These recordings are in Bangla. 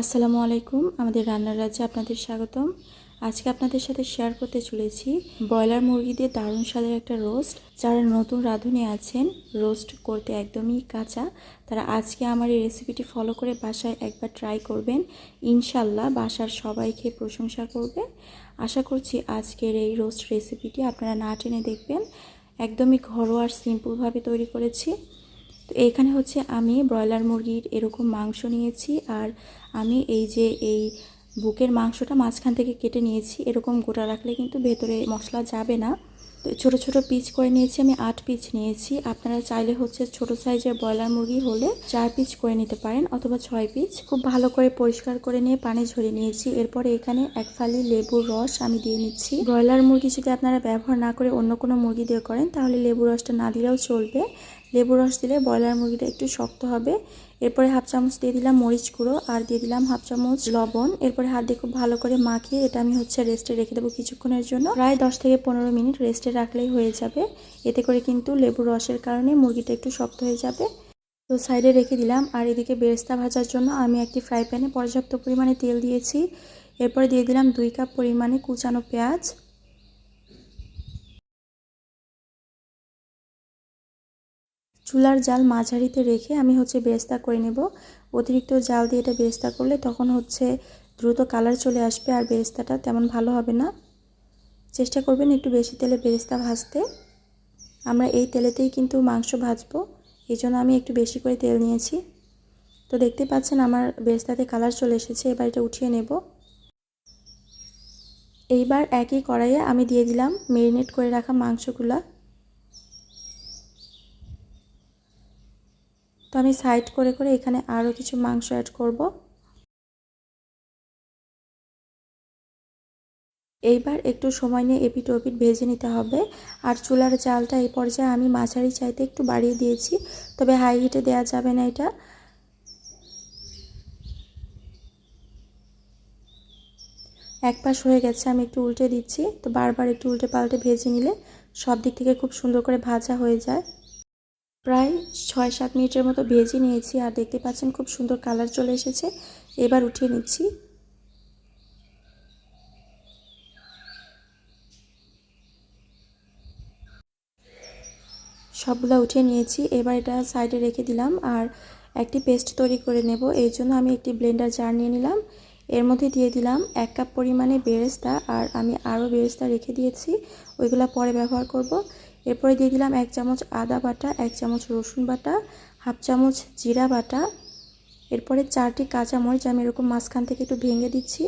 আসসালামু আলাইকুম, আমাদের রান্নার রাজ্যে আপনাদের স্বাগতম। আজকে আপনাদের সাথে শেয়ার করতে চলেছি ব্রয়লার মুরগি দিয়ে দারুণ স্বাদের একটা রোস্ট যারা নতুন রাঁধুনি আছেন রোস্ট করতে একদমই কাঁচা, তারা আজকে আমার এই রেসিপিটি ফলো করে বাসায় একবার ট্রাই করবেন। ইনশাল্লাহ বাসার সবাই খেয়ে প্রশংসা করবে। আশা করছি আজকের এই রোস্ট রেসিপিটি আপনারা না টেনে দেখবেন। একদমই ঘরোয়া আর সিম্পলভাবে তৈরি করেছি। তো এখানে হচ্ছে আমি ব্রয়লার মুরগির এরকম মাংস নিয়েছি আর আমি এই যে এই বুকের মাংসটা মাঝখান থেকে কেটে নিয়েছি, এরকম গোটা রাখলে কিন্তু ভেতরে মশলা যাবে না। তো ছোটো ছোটো পিস করে নিয়েছি, আমি আট পিস নিয়েছি। আপনারা চাইলে হচ্ছে ছোট সাইজের ব্রয়লার মুরগি হলে চার পিচ করে নিতে পারেন অথবা ছয় পিচ। খুব ভালো করে পরিষ্কার করে নিয়ে পানি ঝরিয়ে নিয়েছি। এরপরে এখানে এক ফালি লেবুর রস আমি দিয়ে নিচ্ছি। ব্রয়লার মুরগি যদি আপনারা ব্যবহার না করে অন্য কোনো মুরগি দিয়ে করেন, তাহলে লেবু রসটা না দিলেও চলবে। লেবু রস দিলে ব্রয়লার মুরগিটা একটু শক্ত হবে। এরপরে হাফ চামচ দিয়ে দিলাম মরিচ গুঁড়ো আর দিয়ে দিলাম হাফ চামচ লবণ। এরপরে হাত দিয়ে খুব ভালো করে মাখিয়ে এটা আমি হচ্ছে রেস্টে রেখে দেবো কিছুক্ষণের জন্য। প্রায় দশ থেকে পনেরো মিনিট রেস্টে রাখলেই হয়ে যাবে। এতে করে কিন্তু লেবুর রসের কারণে মুরগিটা একটু শক্ত হয়ে যাবে। তো সাইডে রেখে দিলাম। আর এদিকে বেরেস্তা ভাজার জন্য আমি একটি ফ্রাই প্যানে পর্যাপ্ত পরিমাণে তেল দিয়েছি। এরপরে দিয়ে দিলাম দুই কাপ পরিমাণে কুচানো পেঁয়াজ। চুলার জাল মাঝারিতে রেখে আমি হচ্ছে বেরেস্তা করে নেব। অতিরিক্ত জাল দিয়ে এটা বেরেস্তা করলে তখন হচ্ছে দ্রুত কালার চলে আসবে আর বেরেস্তাটা তেমন ভালো হবে না। চেষ্টা করবেন একটু বেশি তেলে বেরেস্তা ভাজতে। আমরা এই তেলেতেই কিন্তু মাংস ভাজবো, এই জন্য আমি একটু বেশি করে তেল নিয়েছি। তো দেখতে পাচ্ছেন আমার বেরেস্তাতে কালার চলে এসেছে, এবার এটা উঠিয়ে নেব। এইবার একই কড়াইয়ে আমি দিয়ে দিলাম মেরিনেট করে রাখা মাংসগুলা। তো আমি সাইড করে করে এখানে আরও কিছু মাংস অ্যাড করব। এইবার একটু সময় নিয়ে এপিট ওপিট ভেজে নিতে হবে। আর চুলার জালটা এই পর্যায়ে আমি মাঝারি চাইতে একটু বাড়িয়ে দিয়েছি, তবে হাই হিটে দেওয়া যাবে না এটা। এক পাশ হয়ে গেছে, আমি একটু উল্টে দিচ্ছি, তো বারবার একটু উল্টে পাল্টে ভেজে নিলে সব দিক থেকে খুব সুন্দর করে ভাজা হয়ে যায়। প্রায় ছয় সাত মিনিটের মতো ভেজে নিয়েছি আর দেখতে পাচ্ছেন খুব সুন্দর কালার চলে এসেছে। এবার উঠিয়ে নিচ্ছি। সবগুলো উঠিয়ে নিয়েছি। এবার এটা সাইডে রেখে দিলাম আর একটি পেস্ট তৈরি করে নেব। এই জন্য আমি একটি ব্লেন্ডার জার নিয়ে নিলাম। এর মধ্যে দিয়ে দিলাম এক কাপ পরিমাণে বেরেস্তা আর আমি আরও বেরেস্তা রেখে দিয়েছি। ওইগুলো পরে ব্যবহার করব। এরপরে দিয়ে দিলাম এক চামচ আদা বাটা, এক চামচ রসুন বাটা, হাফ চামচ জিরা বাটা। এরপরে চারটি কাঁচামরিচ আমি এরকম মাঝখান থেকে একটু ভেঙে দিচ্ছি।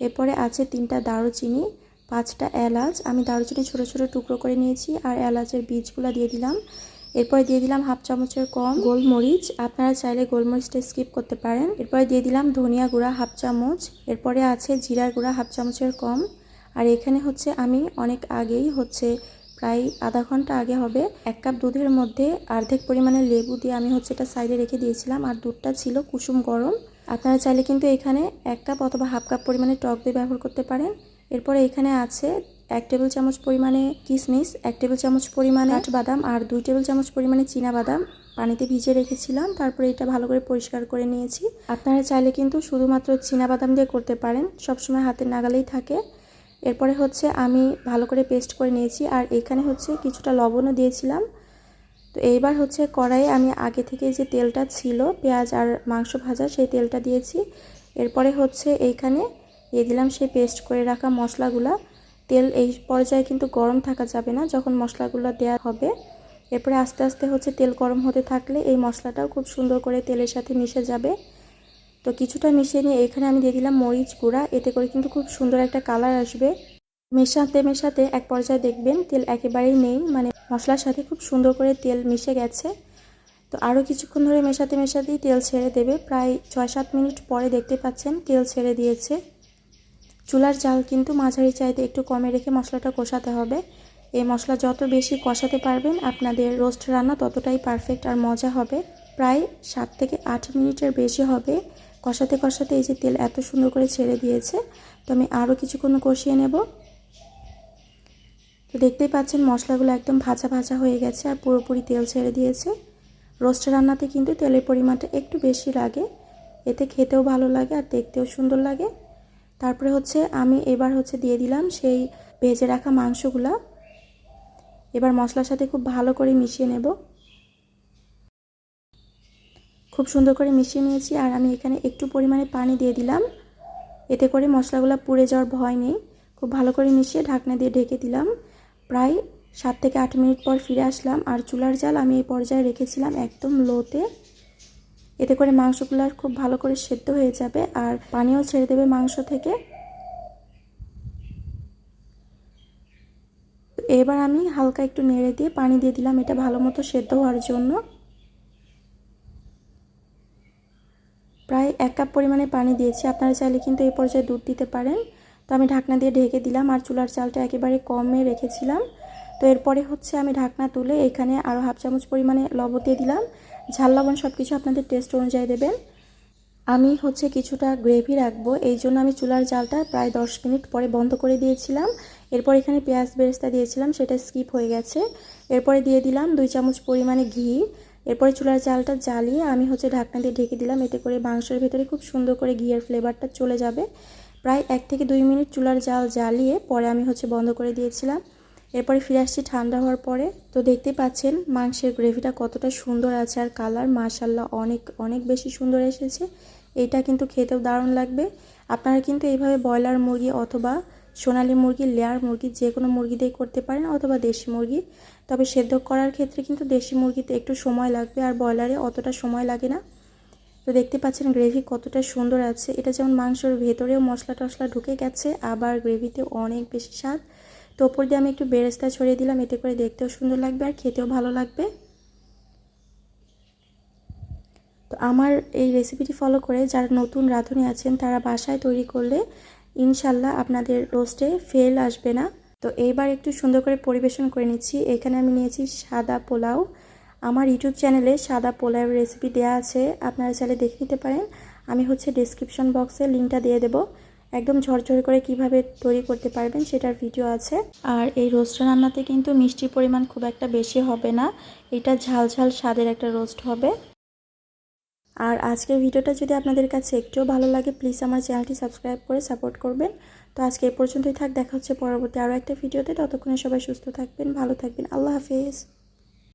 এরপরে আছে তিনটা দারুচিনি, পাঁচটা এলাচ। আমি দারুচিনি ছোটো ছোটো টুকরো করে নিয়েছি আর এলাচের বীজগুলো দিয়ে দিলাম। এরপরে দিয়ে দিলাম হাফ চামচের কম গোলমরিচ। আপনারা চাইলে গোলমরিচটা স্কিপ করতে পারেন। এরপরে দিয়ে দিলাম ধনিয়া গুঁড়া হাফ চামচ। এরপরে আছে জিরার গুঁড়া হাফ চামচের কম। আর এখানে হচ্ছে আমি অনেক আগেই হচ্ছে প্রায় আধা ঘণ্টা আগে হবে এক কাপ দুধের মধ্যে অর্ধেক পরিমাণে লেবু দিয়ে আমি হচ্ছে এটা সাইডে রেখে দিয়েছিলাম। আর দুধটা ছিল কুসুম গরম। আপনারা চাইলে কিন্তু এখানে এক কাপ অথবা হাফ কাপ পরিমাণে টক দই ব্যবহার করতে পারেন। এরপরে এখানে আছে এক টেবিল চামচ পরিমাণে কিশমিশ এক টেবিল চামচ পরিমাণে বাদাম আর দুই টেবিল চামচ পরিমাণে চীনা বাদাম পানিতে ভিজে রেখেছিলাম। তারপরে এটা ভালো করে পরিষ্কার করে নিয়েছি। আপনারা চাইলে কিন্তু শুধুমাত্র চীনা বাদাম দিয়ে করতে পারেন, সবসময় হাতের নাগালেই থাকে। এরপরে হচ্ছে আমি ভালো করে পেস্ট করে নিয়েছি আর এখানে হচ্ছে কিছুটা লবণও দিয়েছিলাম। তো এইবার হচ্ছে কড়াইয়ে আমি আগে থেকে যে তেলটা ছিল, পেঁয়াজ আর মাংস ভাজা, সেই তেলটা দিয়েছি। এরপরে হচ্ছে এইখানে দিয়ে দিলাম সেই পেস্ট করে রাখা মশলাগুলা। তেল এই পর্যায়ে কিন্তু গরম থাকা যাবে না যখন মশলাগুলো দেওয়া হবে। এরপরে আস্তে আস্তে হচ্ছে তেল গরম হতে থাকলে এই মশলাটাও খুব সুন্দর করে তেলের সাথে মিশে যাবে। তো কিছুটা মিশিয়ে নিয়ে এখানে আমি দিয়ে দিলাম মরিচ গুঁড়া, এতে করে কিন্তু খুব সুন্দর একটা কালার আসবে। মেশাতে মেশাতে এক পর্যায়ে দেখবেন তেল একেবারেই নেই মানে মশলার সাথে খুব সুন্দর করে তেল মিশে গেছে। তো আরও কিছুক্ষণ ধরে মেশাতে মেশাতেই তেল ছেড়ে দেবে। প্রায় ছয় সাত মিনিট পরে দেখতে পাচ্ছেন তেল ছেড়ে দিয়েছে। চুলার জাল কিন্তু মাঝারি চাইতে একটু কমে রেখে মশলাটা কষাতে হবে। এই মশলা যত বেশি কষাতে পারবেন, আপনাদের রোস্ট রান্না ততটাই পারফেক্ট আর মজা হবে। প্রায় সাত থেকে আট মিনিটের বেশি হবে। কষাতে কষাতে এই যে তেল এত সুন্দর করে ছেড়ে দিয়েছে, তো আমি আরও কিছুক্ষণ কষিয়ে নেব। তো দেখতেই পাচ্ছেন মশলাগুলো একদম ভাজা ভাজা হয়ে গেছে আর পুরোপুরি তেল ছেড়ে দিয়েছে। রোস্ট রান্নাতে কিন্তু তেলের পরিমাণটা একটু বেশি লাগে। এতে খেতেও ভালো লাগে আর দেখতেও সুন্দর লাগে। তারপরে হচ্ছে আমি এবার হচ্ছে দিয়ে দিলাম সেই ভেজে রাখা মাংসগুলা। এবার মশলার সাথে খুব ভালো করে মিশিয়ে নেব। খুব সুন্দর করে মিশিয়ে নিয়েছি আর আমি এখানে একটু পরিমাণে পানি দিয়ে দিলাম। এতে করে মশলাগুলো পুড়ে যাওয়ার ভয় নেই। খুব ভালো করে মিশিয়ে ঢাকনা দিয়ে ঢেকে দিলাম। প্রায় সাত থেকে আট মিনিট পর ফিরে আসলাম আর চুলার জাল আমি এই পর্যায়ে রেখেছিলাম একদম লোতে। এতে করে মাংসগুলো খুব ভালো করে সেদ্ধ হয়ে যাবে আর পানিও ছেড়ে দেবে মাংস থেকে। এবার আমি হালকা একটু নেড়ে দিয়ে পানি দিয়ে দিলাম এটা ভালো মতো সেদ্ধ হওয়ার জন্য। প্রায় এক কাপ পরিমাণে পানি দিয়েছি, আপনারা চাইলে কিন্তু এই পর্যায়ে দুধ দিতে পারেন। তো আমি ঢাকনা দিয়ে ঢেকে দিলাম আর চুলার চালটা একেবারে কমে রেখেছিলাম। তো এরপরে হচ্ছে আমি ঢাকনা তুলে এখানে আরও হাফ চামচ পরিমাণে লবণ দিয়ে দিলাম। ঝাল, লবণ সব কিছু আপনাদের টেস্ট অনুযায়ী দেবেন। আমি হচ্ছে কিছুটা গ্রেভি রাখব। এই জন্য আমি চুলার জালটা প্রায় দশ মিনিট পরে বন্ধ করে দিয়েছিলাম। এরপর এখানে পেঁয়াজ বেরেস্তা দিয়েছিলাম, সেটা স্কিপ হয়ে গেছে। এরপরে দিয়ে দিলাম দুই চামচ পরিমাণে ঘি। এরপরে চুলার চালটা জ্বালিয়ে আমি হচ্ছে ঢাকনা দিয়ে ঢেকে দিলাম। এতে করে মাংসের ভেতরে খুব সুন্দর করে ঘিয়ের ফ্লেভারটা চলে যাবে। প্রায় এক থেকে দুই মিনিট চুলার জাল জ্বালিয়ে পরে আমি হচ্ছে বন্ধ করে দিয়েছিলাম। এরপরে ফিরে আসছি ঠান্ডা হওয়ার পরে। তো দেখতে পাচ্ছেন, মাংসের গ্রেভিটা কতটা সুন্দর আছে আর কালার মাশাল্লাহ অনেক অনেক বেশি সুন্দর এসেছে। এটা কিন্তু খেতেও দারুণ লাগবে। আপনারা কিন্তু এইভাবে ব্রয়লার মুরগি অথবা সোনালি মুরগি, লেয়ার মুরগি যে কোনো মুরগি দিয়ে করতে পারেন অথবা দেশি মুরগি। তবে সেদ্ধ করার ক্ষেত্রে কিন্তু দেশি মুরগিতে একটু সময় লাগবে আর ব্রয়লারে অতটা সময় লাগে না। তো দেখতে পাচ্ছেন গ্রেভি কতটা সুন্দর আছে। এটা যেমন মাংসর ভেতরেও মশলা টশলা ঢুকে গেছে, আবার গ্রেভিতে অনেক বেশি স্বাদ। তো ওপর দিয়ে আমি একটু বেরেস্তা ছড়িয়ে দিলাম, এতে করে দেখতেও সুন্দর লাগবে আর খেতেও ভালো লাগবে। তো আমার এই রেসিপিটি ফলো করে যারা নতুন রাঁধুনি আছেন, তারা বাসায় তৈরি করলে ইনশাল্লাহ আপনাদের রোস্টে ফেল আসবে না। তো এইবার একটু সুন্দর করে পরিবেশন করে নিচ্ছি। এখানে আমি নিয়েছি সাদা পোলাও। আমার ইউটিউব চ্যানেলে সাদা পোলাওয়ের রেসিপি দেওয়া আছে, আপনারা চাইলে দেখে নিতে পারেন। আমি হচ্ছে ডিসক্রিপশন বক্সে লিঙ্কটা দিয়ে দেবো। একদম ঝরঝরে করে কীভাবে তৈরি করতে পারবেন সেটার ভিডিও আছে। আর এই রোস্ট রান্নাতে কিন্তু মিষ্টির পরিমাণ খুব একটা বেশি হবে না। এটা ঝাল ঝাল স্বাদের একটা রোস্ট হবে। আর আজকের ভিডিওটা যদি আপনাদের কাছে একটুও ভালো লাগে প্লিজ আমার চ্যানেলটি সাবস্ক্রাইব করে সাপোর্ট করবেন। তো আজকে এ পর্যন্তই থাক, দেখা হচ্ছে পরবর্তী আরও একটা ভিডিওতে ততক্ষণে সবাই সুস্থ থাকবেন, ভালো থাকবেন। আল্লাহ হাফিজ।